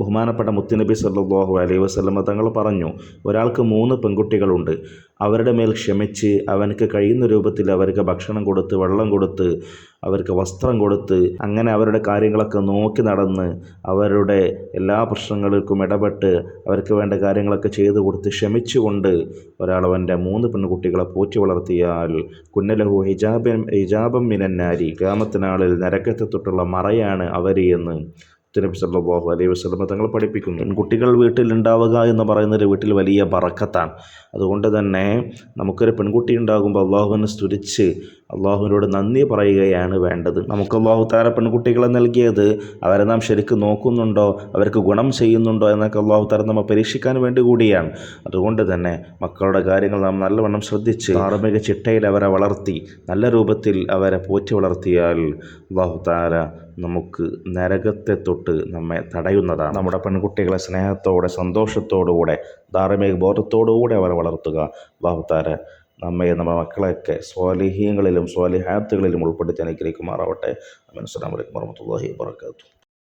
ബഹുമാനപ്പെട്ട മുത്തുനബി സല്ലാഹു അലൈഹി വസ്ലമ തങ്ങൾ പറഞ്ഞു ഒരാൾക്ക് മൂന്ന് പെൺകുട്ടികളുണ്ട്. അവരുടെ മേൽ ക്ഷമിച്ച് അവനക്ക് കഴിയുന്ന രൂപത്തിൽ അവർക്ക് ഭക്ഷണം കൊടുത്ത് വെള്ളം കൊടുത്ത് അവർക്ക് വസ്ത്രം കൊടുത്ത് അങ്ങനെ അവരുടെ കാര്യങ്ങളൊക്കെ നോക്കി നടന്ന് അവരുടെ എല്ലാ പ്രശ്നങ്ങൾക്കും ഇടപെട്ട് അവർക്ക് വേണ്ട കാര്യങ്ങളൊക്കെ ചെയ്തു കൊടുത്ത് ക്ഷമിച്ചുകൊണ്ട് ഒരാൾ അവന്റെ മൂന്ന് പെൺകുട്ടികളെ പോറ്റി വളർത്തിയാൽ കുന്നലഹു ഹിജാബൻ ഹിജാബം മിനന്നാരി. ഗ്രാമത്തിനാളിൽ നരകത്തെ തൊട്ടുള്ള മറയാണ് അവർ എന്ന് തിരുനബി സല്ലാഹു അലൈഹി വസ്ലമ തങ്ങൾ പഠിപ്പിക്കുന്നു. പെൺകുട്ടികൾ വീട്ടിലുണ്ടാവുക എന്ന് പറയുന്നത് വീട്ടിൽ വലിയ ബറക്കത്താണ്. അതുകൊണ്ട് തന്നെ നമുക്കൊരു പെൺകുട്ടി ഉണ്ടാകുമ്പോൾ അള്ളാഹുവിനെ സ്തുതിച്ച് അള്ളാഹുവിനോട് നന്ദി പറയുകയാണ് വേണ്ടത്. നമുക്ക് അള്ളാഹു താര പെൺകുട്ടികളെ നൽകിയത് അവരെ നാം ശരിക്കും നോക്കുന്നുണ്ടോ? അവർക്ക് ഗുണം ചെയ്യുന്നുണ്ടോ? എന്നൊക്കെ അള്ളാഹു താര നമ്മെ പരീക്ഷിക്കാൻ വേണ്ടി കൂടിയാണ്. അതുകൊണ്ട് തന്നെ മക്കളുടെ കാര്യങ്ങൾ നാം നല്ലവണ്ണം ശ്രദ്ധിച്ച് ധാർമ്മിക ചിട്ടയിൽ അവരെ വളർത്തി നല്ല രൂപത്തിൽ അവരെ പോറ്റി വളർത്തിയാൽ അള്ളാഹു താര നമുക്ക് നരകത്തെ തൊട്ട് നമ്മെ തടയുന്നതാണ്. നമ്മുടെ പെൺകുട്ടികളെ സ്നേഹത്തോടെ സന്തോഷത്തോടുകൂടെ ധാർമ്മിക ബോധത്തോടുകൂടെ അവരെ വളർത്തുക. അള്ളാഹുത്താര നമ്മെ നമ്മുടെ മക്കളെയൊക്കെ സ്വാലിഹീങ്ങളിലും സ്വാലിഹാത്തുകളിലും ഉൾപ്പെടുത്തി അനുഗ്രഹിക്കുമാറാവട്ടെ. അസ്സലാമു അലൈക്കും വറഹ്മത്തുള്ളാഹി വബറകാതുഹു.